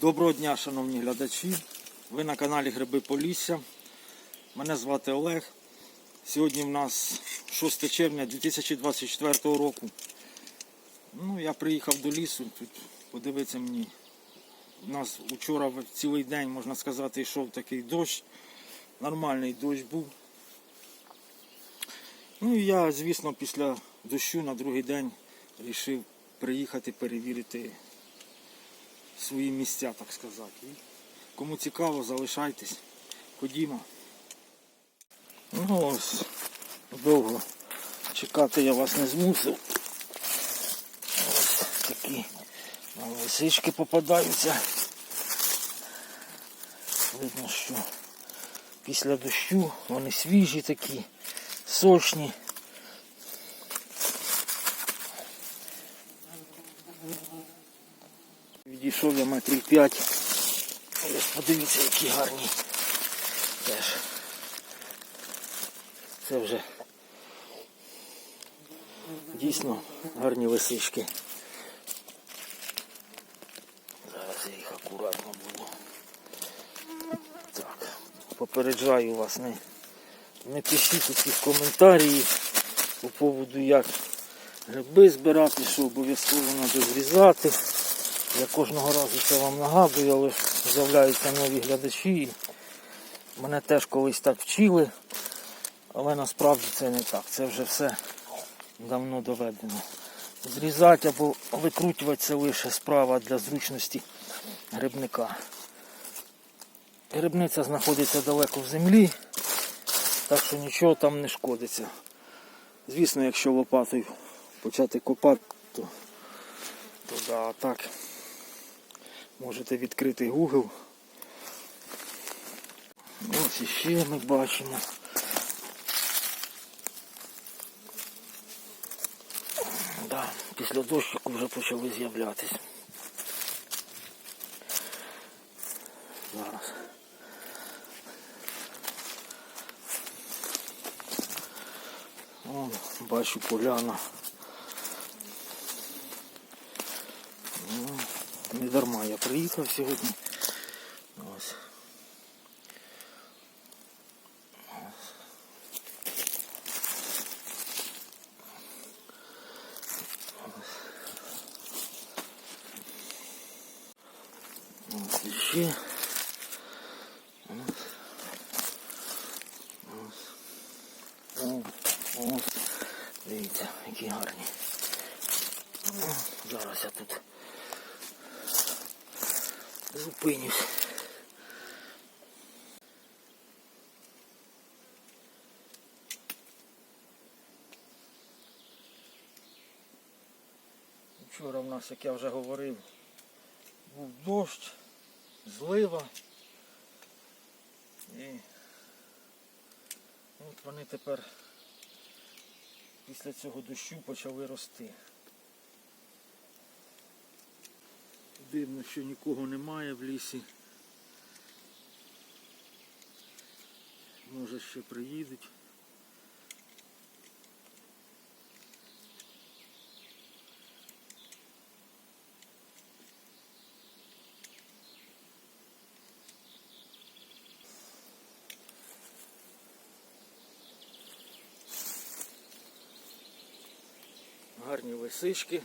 Доброго дня, шановні глядачі. Ви на каналі Гриби Полісся. Мене звати Олег. Сьогодні в нас 6 червня 2024 року. Ну, я приїхав до лісу, тут подивитися мені. У нас вчора цілий день, можна сказати, йшов такий дощ. Нормальний дощ був. Ну і я, звісно, після дощу на другий день вирішив приїхати перевірити свої місця, так сказати. Кому цікаво, залишайтесь. Ходімо. Ну ось, довго чекати я вас не змусив. Ось такі лисички попадаються. Видно, що після дощу вони свіжі такі, сочні. Відійшов я метрів 5. Ось подивіться, які гарні. Теж. Це вже дійсно гарні лисички. Зараз я їх акуратно буду. Так, попереджаю вас, не, не пишіть таких коментарів по поводу як гриби збирати, що обов'язково треба зрізати. Я кожного разу це вам нагадую, але з'являються нові глядачі. Мене теж колись так вчили, але насправді це не так. Це вже все давно доведено. Зрізати або викрутювати це лише справа для зручності грибника. Грибниця знаходиться далеко в землі, так що нічого там не шкодиться. Звісно, якщо лопатою почати копати, то, то да, так. Можете відкрити Google. Ось іще ми бачимо. Да, після дощику вже почали з'являтися. Зараз. О, бачу поляна. Не дарма я приїхав сьогодні. Ось. Ось іще. Ось. Зупинюсь. Вчора в нас, як я вже говорив, був дощ, злива. І от вони тепер після цього дощу почали рости. Дивно, що нікого немає в лісі. Може ще приїдуть. Гарні лисички.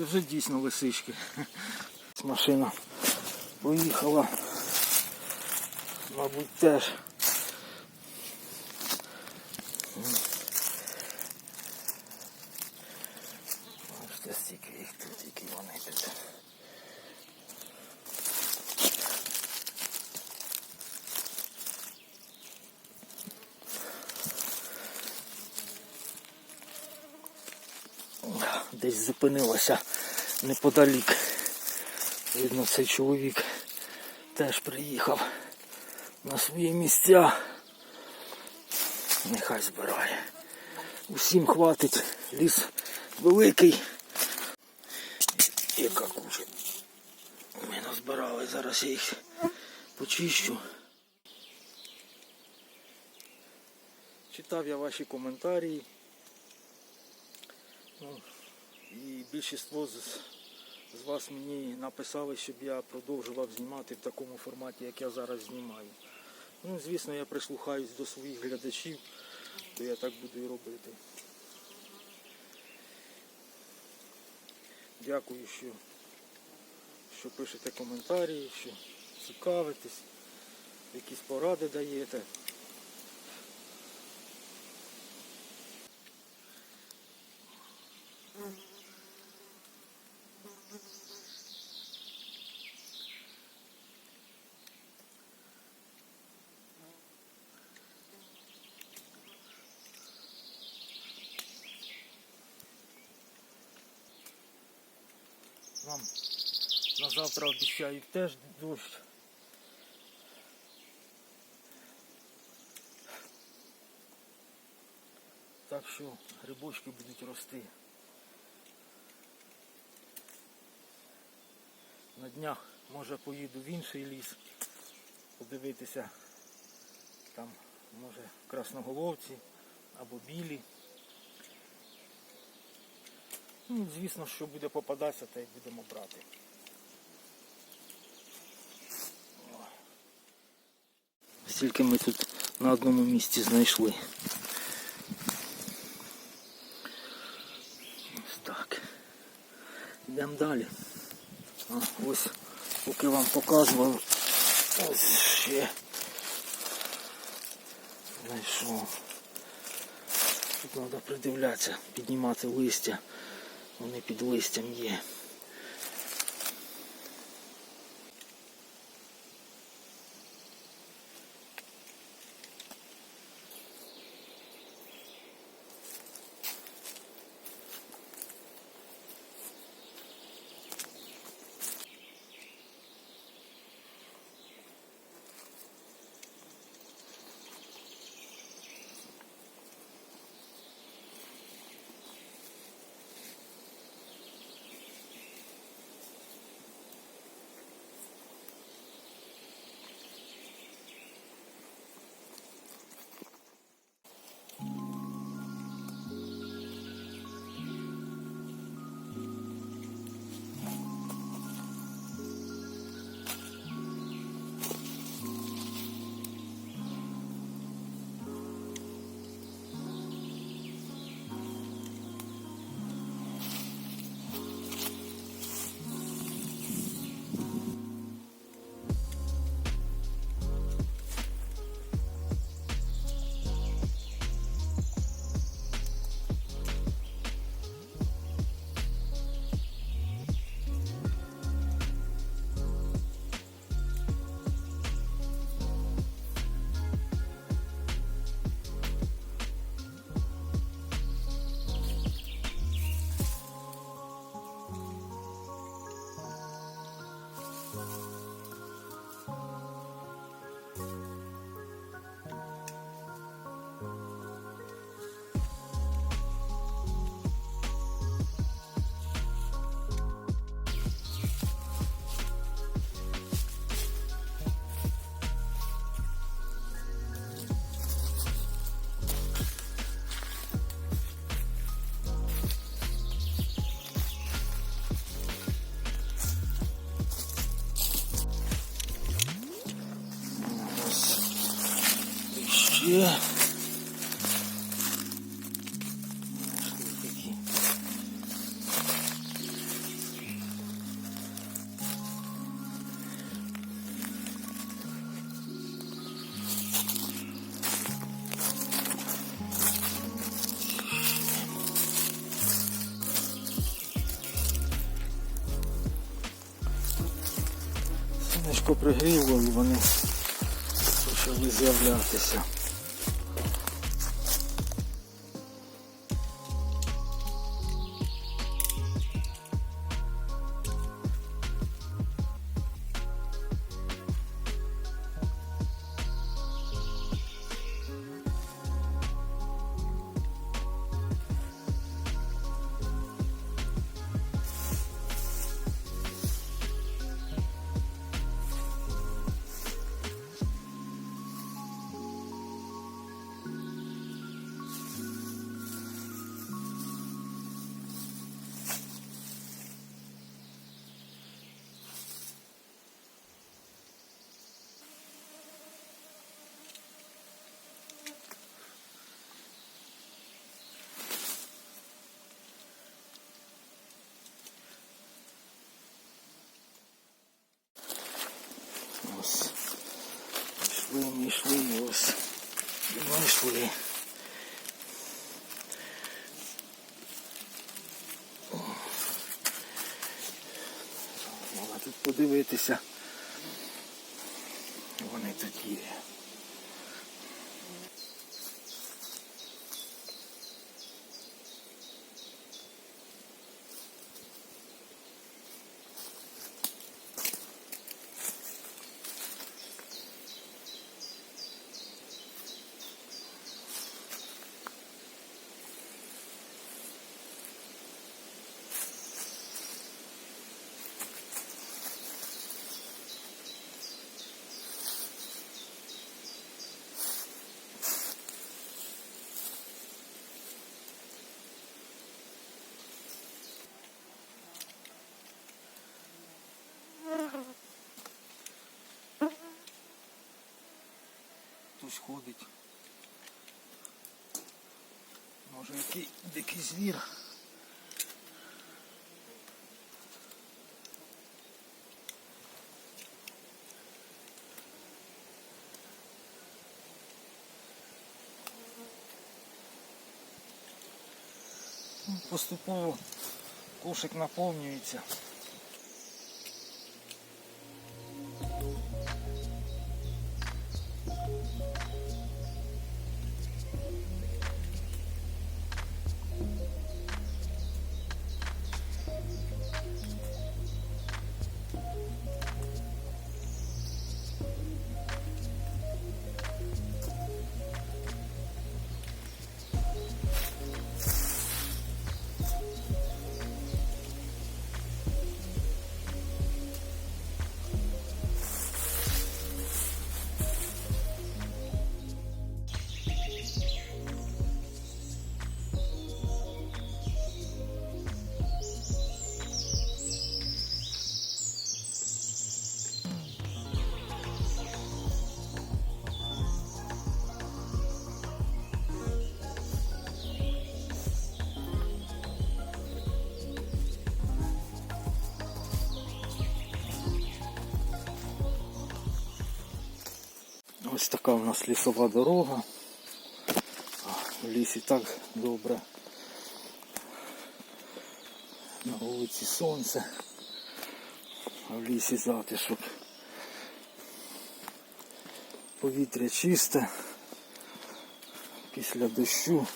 Це вже дійсно лисички. Машина поїхала. Мабуть, теж. Бачите, стільки їх тут, які вони тут. Десь зупинилася неподалік. Видно, цей чоловік теж приїхав на свої місця. Нехай збирає. Усім хватить. Ліс великий. Яка куча. Ми назбирали, зараз я їх почищу. Читав я ваші коментарі. Ну, і більшість з, з вас мені написали, щоб я продовжував знімати в такому форматі, як я зараз знімаю. Ну, звісно, я прислухаюсь до своїх глядачів, то я так буду і робити. Дякую, що, що пишете коментарі, що цікавитесь, якісь поради даєте. Вам на завтра обіцяють теж дощ. Так що грибочки будуть рости. На днях може поїду в інший ліс, подивитися там може красноголовці або білі. Ну, звісно, що буде попадатися, то й будемо брати. Стільки ми тут на одному місці знайшли. Ось так. Йдемо далі. А, ось, поки вам показував, ось ще знайшов. Тут треба придивлятися, піднімати листя. Вони під листям є. Такі. Сонечко вони почали з'являтися. Знайшли ось. Знайшли. Можна тут подивитися. Вони тут є. Хтось ходить. Може який дикий звір. Поступово кошик наповнюється. Ось така у нас лісова дорога. В лісі так добре. На вулиці сонце, а в лісі затишок. Повітря чисте після дощу.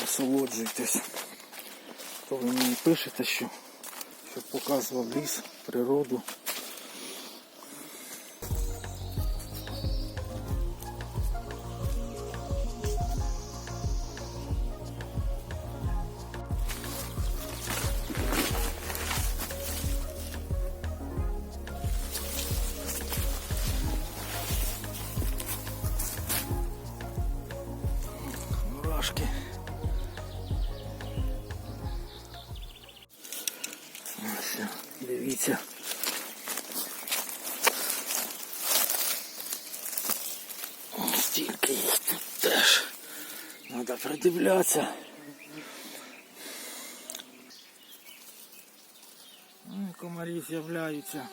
Насолоджуйтесь. То ви мені пишете, що, щоб показував ліс, природу. І Комарі з'являються.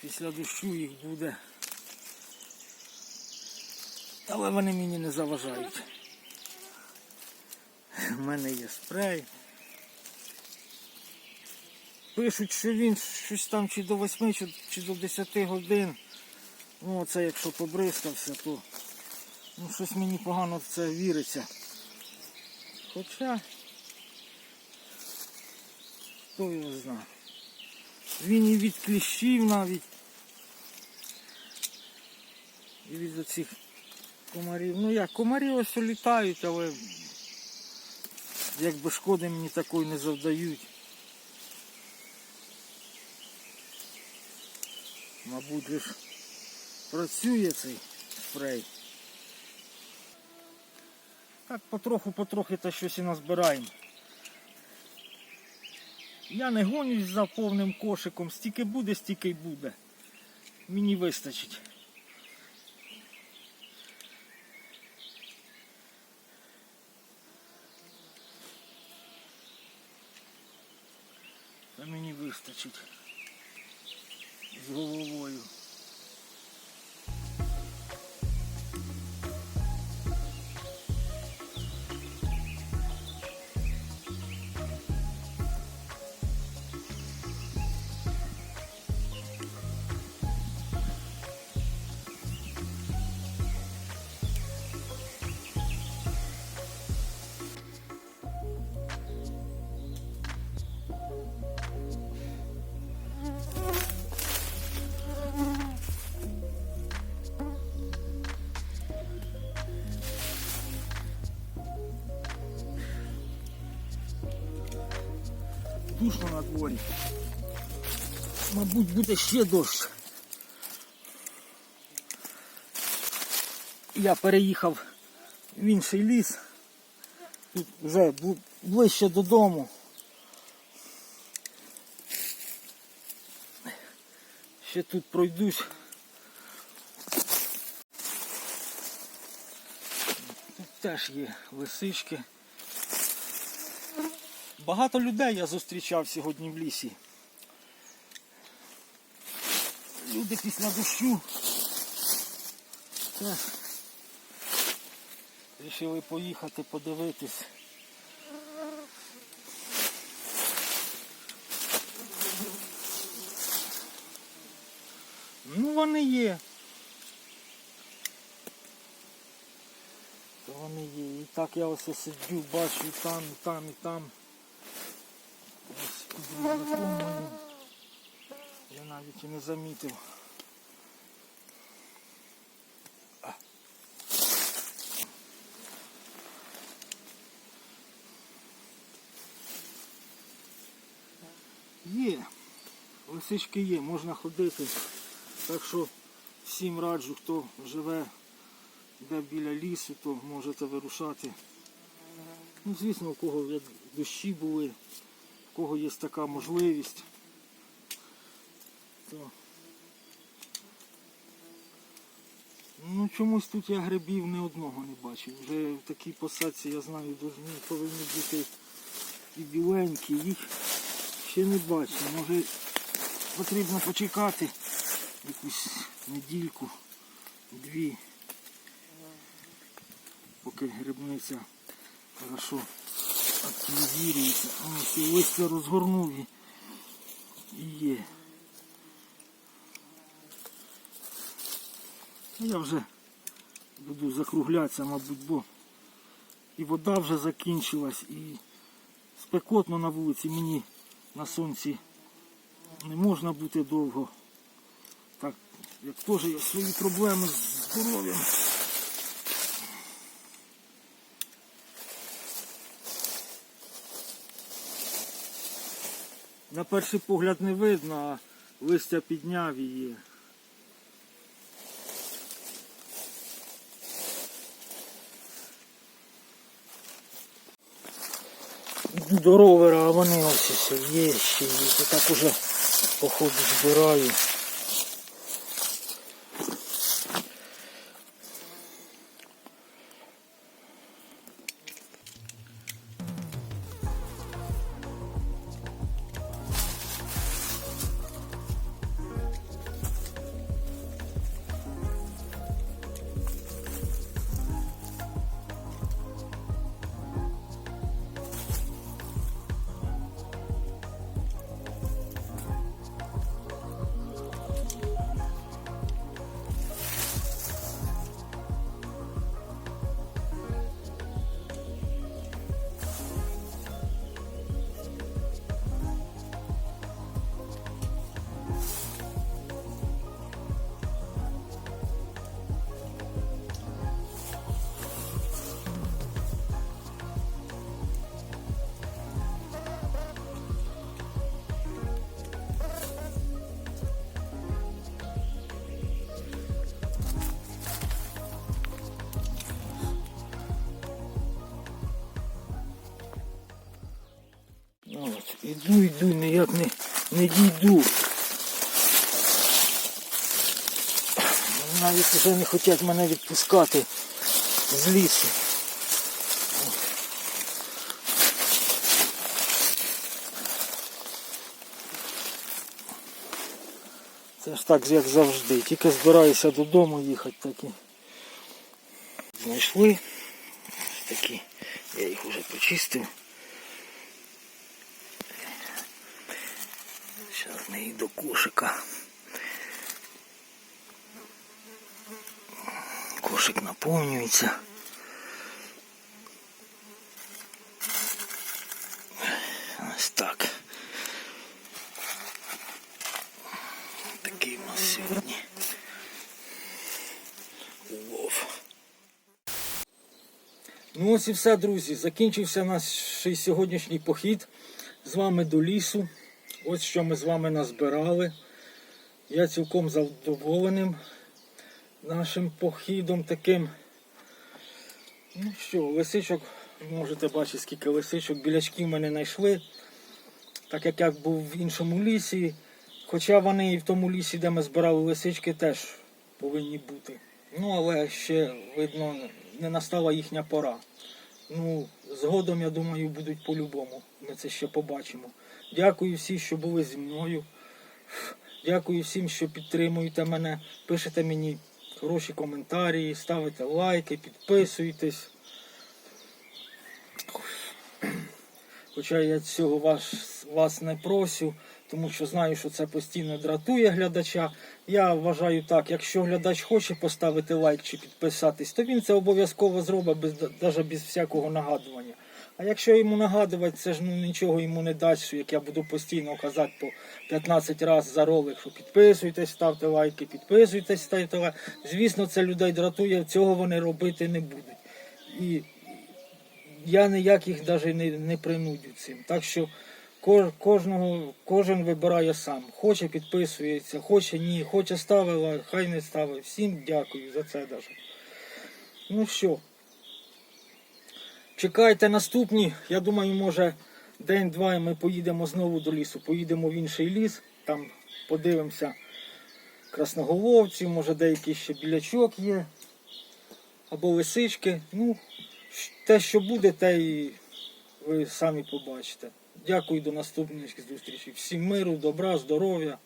Після дощу їх буде. Але вони мені не заважають. У мене є спрей. Пишуть, що він щось там чи до 8, чи, чи до 10 годин. Ну це якщо побризкався, то ну, щось мені погано в це віриться. Хоча хто його знає. Він і від кліщів навіть. І від оцих комарів. Ну як, комарі ось літають, але якби шкоди мені такої не завдають. Мабуть, ж працює цей спрей. Так потроху-потрохи та щось і назбираємо. Я не гонюсь за повним кошиком, стільки буде, стільки й буде. Мені вистачить. Та мені вистачить з головою. Душно на дворі. Мабуть, буде ще дощ. Я переїхав в інший ліс. Тут вже ближче додому. Ще тут пройдусь. Тут теж є лисички. Багато людей я зустрічав сьогодні в лісі. Люди після дощу теж вирішили поїхати подивитись. Ну вони є. То вони є. І так я ось сиджу, бачу і там, і там, і там. Ось під рюкзаком моїм. Я навіть і не замітив. Є, лисички є, можна ходити. Так що всім раджу, хто живе де біля лісу, то можете вирушати. Ну, звісно, у кого дощі були, кого є така можливість, то ну чомусь тут я грибів ні одного не бачив. Вже в такій посадці, я знаю, повинні бути і біленькі, їх ще не бачу. Може потрібно почекати якусь недільку, дві, поки грибниця хорошо активізується. Ось і листя розгорнув і, є. Я вже буду закруглятися, мабуть, бо і вода вже закінчилась, і спекотно на вулиці мені на сонці не можна бути довго. Так, як теж є свої проблеми з здоров'ям. На перший погляд не видно, а листя підняв її. До ровера, а вони ось є ще є. І так уже походу збираю. Іду, іду, ніяк не, не дійду. Навіть вже не хочуть мене відпускати з лісу. Ось так, як завжди. Тільки збираюся додому їхати такі. Знайшли. Ось такі. Я їх вже почистив. Їх до кошика. Кошик наповнюється. Ось так. Такий у нас сьогодні улов. Ну ось і все, друзі. Закінчився наш сьогоднішній похід з вами до лісу. Ось що ми з вами назбирали. Я цілком задоволеним нашим похідом таким. Ну що, лисичок, можете бачити, скільки лисичок, білячків мене знайшли. Так як я був в іншому лісі. Хоча вони і в тому лісі, де ми збирали лисички, теж повинні бути. Ну, але ще, видно, не настала їхня пора. Ну, згодом, я думаю, будуть по-любому. Ми це ще побачимо. Дякую всім, що були зі мною. Дякую всім, що підтримуєте мене, пишете мені хороші коментарі, ставите лайки, підписуєтесь. Хоча я цього вас, вас не просю, тому що знаю, що це постійно дратує глядача. Я вважаю так, якщо глядач хоче поставити лайк чи підписатись, то він це обов'язково зробить без, навіть без всякого нагадування. А якщо йому нагадувати, це ж ну, нічого йому не дасть, як я буду постійно казати по 15 разів за ролик, що підписуйтесь, ставте лайки, підписуйтесь, ставте лайки. Звісно, це людей дратує, цього вони робити не будуть. І я ніяк їх навіть не, не принудю цим. Так що кожного, кожен вибирає сам. Хоче підписується, хоче ні, хоче ставить лайк, хай не ставить. Всім дякую за це даже. Ну що, чекайте наступні. Я думаю, може день-два і ми поїдемо знову до лісу. Поїдемо в інший ліс, там подивимося красноголовців, може деякий ще білячок є. Або лисички. Ну, те, що буде, те і ви самі побачите. Дякую до наступних зустрічей. Всім миру, добра, здоров'я.